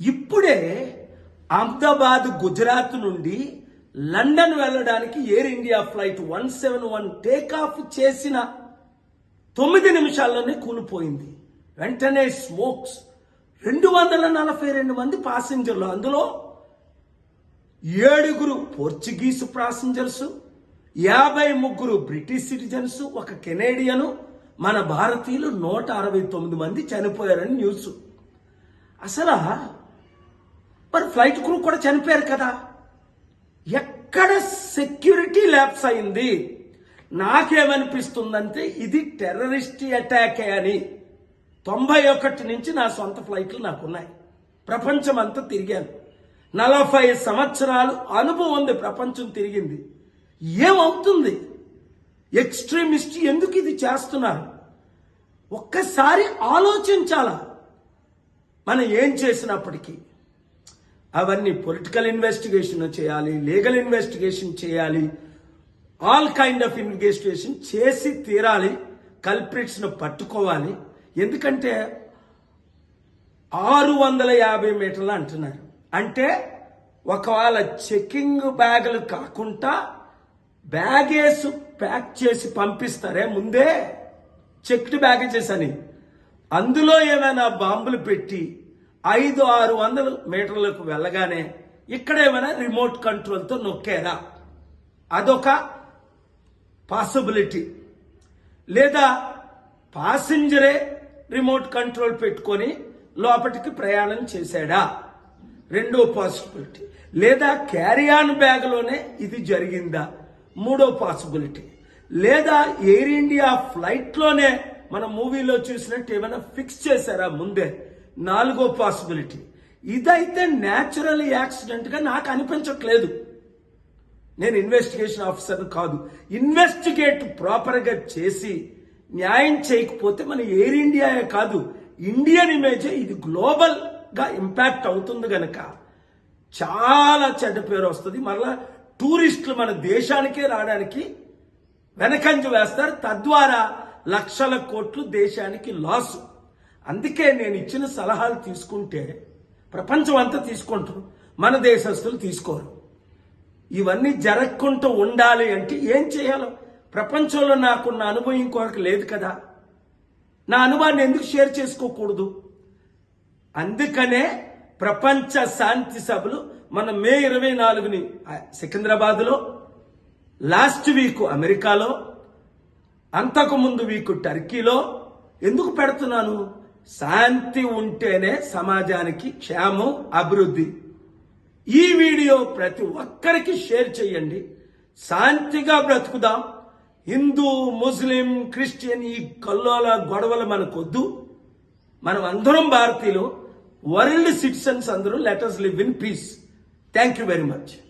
ఇప్పుడే అహ్మదాబాద్ గుజరాత్ నుండి లండన్ వెళ్ళడానికి Air India flight one seven one take off చేసిన తొమ్మిది నిమిషాల్లోనే కూలిపోయింది. వెంటనే స్మోక్స్ రెండు వందల నలభై రెండు మంది పాసింజర్లు. అందులో ఏడుగురు పోర్చుగీస్ పాసింజర్స్ యాభై ముగ్గురు బ్రిటిష్ సిటిజన్స్ ఒక కెనేడియను మన భారతీయులు నూట అరవై తొమ్మిది మంది చనిపోయారని న్యూస్. అసలు మరి ఫ్లైట్ క్రూ కూడా చనిపోయారు కదా. ఎక్కడ సెక్యూరిటీ ల్యాప్స్ అయింది? నాకేమనిపిస్తుందంటే ఇది టెర్రరిస్ట్ అటాక్ అని. తొంభై ఒకటి నుంచి నా సొంత ఫ్లైట్లు నాకున్నాయి. ప్రపంచం అంతా తిరిగాను. నలభై సంవత్సరాలు అనుభవం ఉంది ప్రపంచం తిరిగింది. ఏమవుతుంది? ఎక్స్ట్రీమిస్ట్ ఎందుకు ఇది చేస్తున్నారు? ఒక్కసారి ఆలోచించాలా? మనం ఏం చేసినప్పటికీ? అవన్నీ పొలిటికల్ ఇన్వెస్టిగేషన్ చేయాలి లీగల్ ఇన్వెస్టిగేషన్ చేయాలి ఆల్ కైండ్ ఆఫ్ ఇన్వెస్టిగేషన్ చేసి తీరాలి కల్ప్రిట్స్ను పట్టుకోవాలి. ఎందుకంటే ఆరు వందల యాభై మీటర్లు అంటున్నారు. అంటే ఒకవేళ చెకింగ్ బ్యాగులు కాకుండా బ్యాగేస్ ప్యాక్ చేసి పంపిస్తారే ముందే చెక్డ్ బ్యాగేజెస్ అని. అందులో ఏమైనా బాంబులు పెట్టి ఐదు ఆరు వందల మీటర్లకు వెళ్ళగానే ఇక్కడ ఏమైనా రిమోట్ కంట్రోల్తో నొక్కారా. అదొక పాసిబిలిటీ. లేదా పాసింజరే రిమోట్ కంట్రోల్ పెట్టుకొని లోపలికి ప్రయాణం చేశాడా? రెండో పాసిబిలిటీ. లేదా క్యారియాన్ బ్యాగ్లోనే ఇది జరిగిందా? మూడో పాసిబిలిటీ. లేదా ఎయిర్ ఇండియా ఫ్లైట్లోనే మన మూవీలో చూసినట్టు ఏమైనా ఫిక్స్ చేశారా ముందే? నాలుగో పాసిబిలిటీ ఇదైతే న్యాచురల్ యాక్సిడెంట్గా నాకు అనిపించట్లేదు. నేను ఇన్వెస్టిగేషన్ ఆఫీసర్ కాదు. ఇన్వెస్టిగేట్ ప్రాపర్గా చేసి న్యాయం చేయకపోతే మన ఎయిర్ ఇండియాయే కాదు. ఇండియన్ ఇమేజే ఇది గ్లోబల్గా ఇంపాక్ట్ అవుతుంది కనుక చాలా చెడ్డ పేరు వస్తుంది. మరలా టూరిస్టులు మన దేశానికే రావడానికి వెనకంజ వేస్తారు. తద్వారా లక్షల కోట్లు దేశానికి లాసు అందుకే నేను ఇచ్చిన సలహాలు తీసుకుంటే ప్రపంచం అంతా తీసుకుంటారు మన దేశస్తులు తీసుకోరు. ఇవన్నీ జరగకుండా ఉండాలి అంటే ఏం చేయాలో? ప్రపంచంలో నాకున్న అనుభవం ఇంకొకరికి లేదు కదా. నా అనుభవాన్ని ఎందుకు షేర్ చేసుకోకూడదు? అందుకనే ప్రపంచ శాంతి సభలు మన మే ఇరవై నాలుగుని సికింద్రాబాద్లో లాస్ట్ వీక్ అమెరికాలో అంతకు ముందు వీక్ టర్కీలో. ఎందుకు పెడుతున్నాను? శాంతి ఉంటేనే సమాజానికి క్షేమం అభివృద్ధి. ఈ వీడియో ప్రతి ఒక్కరికి షేర్ చేయండి. శాంతిగా బ్రతుకుదాం. హిందూ ముస్లిం క్రిస్టియన్ ఈ కల్లోల గొడవలు మనకొద్దు. మనం అందరం భారతీయులు వరల్డ్ సిటిజన్స్ అందరూ let's live in peace thank you very much